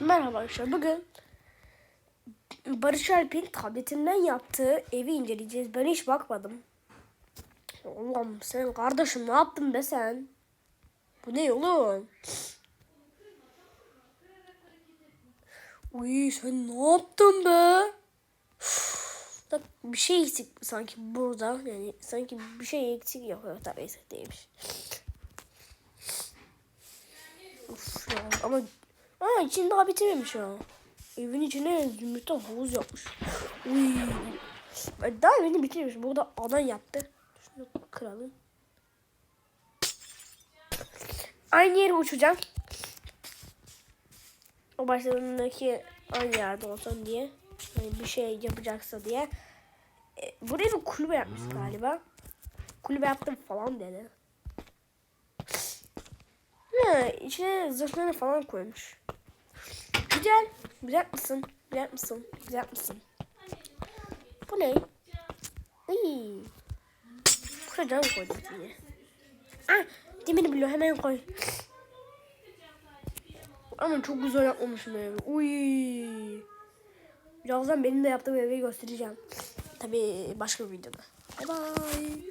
Merhaba arkadaşlar. Bugün Barış Alp'in tabletinden yaptığı evi inceleyeceğiz. Ben hiç bakmadım. Allah'ım sen kardeşim ne yaptın be sen? Bu ne oğlum? Uy sen ne yaptın be? Bak bir şey eksik sanki burada. Yani sanki bir şey eksik. Yok tabii değilmiş. Of ya ama Aa içini daha bitirmemiş ha. Evin içine zümrütten havuz yapmış. Uy. Ben Daha evini bitirmemiş. Burada alan yaptı. Şunu kıralım. Aynı yere uçacağım. O başlarındaki aynı yerde olsun diye. Hani bir şey yapacaksa diye. E, buraya bir kulübe yapmış galiba. Kulübe yaptım falan dedi. Ha, içine zırhlarını falan koymuş. Güzel. Güzel misin? Güzel misin? Güzel misin? Bu ne? Buraya cam koydum yine. Ah, demini biliyor hemen koy. Ama çok güzel yapmamışım evi. Uy. Birazdan benim de yaptığım evi göstereceğim. Tabii başka bir videoda. Bye bye.